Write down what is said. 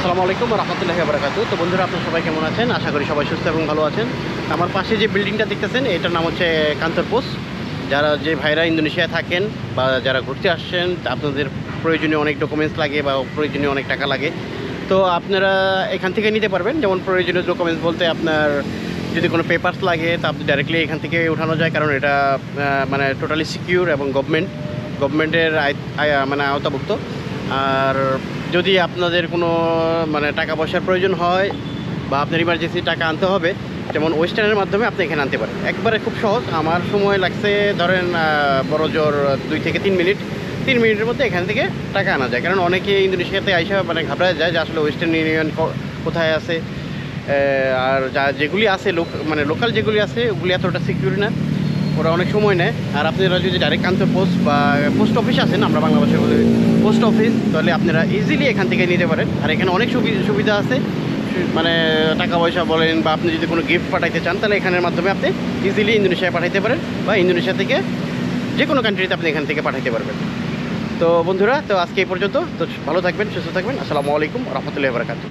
আসসালামু আলাইকুম রহমতুল্লাহ বারাকাতু তো বন্ধুরা, আপনার সবাই কেমন আছেন? আশা করি সবাই সুস্থ এবং ভালো আছেন। আমার পাশে যে বিল্ডিংটা দেখতেছেন, এটার নাম হচ্ছে কান্তর পোস্ট যারা যে ভাইরা ইন্দোনেশিয়ায় থাকেন বা যারা ঘুরতে আসছেন, আপনাদের প্রয়োজনীয় অনেক ডকুমেন্টস লাগে বা প্রয়োজনীয় অনেক টাকা লাগে। তো আপনারা এখান থেকে নিতে পারবেন। যেমন প্রয়োজনীয় ডকুমেন্টস বলতে আপনার যদি কোনো পেপারস লাগে, তা আপনি ডাইরেক্টলি এখান থেকে উঠানো যায়। কারণ এটা মানে টোটালি সিকিউর এবং গভর্নমেন্ট গভর্নমেন্টের মানে আওতাভুক্ত। আর যদি আপনাদের কোনো মানে টাকা পয়সার প্রয়োজন হয় বা আপনার ইমার্জেন্সি টাকা আনতে হবে, যেমন ওয়েস্টার্নের মাধ্যমে আপনি এখানে আনতে পারেন। একবারে খুব সহজ। আমার সময় লাগছে, ধরেন বড় জোর দুই থেকে তিন মিনিট। তিন মিনিটের মধ্যে এখান থেকে টাকা আনা যায়। কারণ অনেকে ইন্দোনেশিয়াতে আইসা মানে ঘাবড়ায় যায় যে আসলে ওয়েস্টার্ন ইউনিয়ন কোথায় আছে? আর যা যেগুলি আছে, লোক মানে লোকাল যেগুলি আছে, ওগুলি এতটা সিকিউর না। ওরা অনেক সময় নেয়। আর আপনারা যদি ডাইরেক্ট আনতে পোস্ট বা পোস্ট অফিস আছেন আমরা বাংলা ভাষায় বলি পোস্ট অফিস তাহলে আপনারা ইজিলি এখান থেকে নিতে পারেন। আর এখানে অনেক সুবি- সুবিধা আছে। মানে টাকা পয়সা বলেন বা আপনি যদি কোনো গিফট পাঠাইতে চান, তাহলে এখানের মাধ্যমে আপনি ইজিলি ইন্দোনেশিয়ায় পাঠাইতে পারেন বা ইন্দোনেশিয়া থেকে যে কোনো কান্ট্রিতে আপনি এখান থেকে পাঠাইতে পারবেন। তো বন্ধুরা, তো আজকে এই পর্যন্ত। তো ভালো থাকবেন, সুস্থ থাকবেন। আসসালামু আলাইকুম রহমতুল্লাহ বারকাত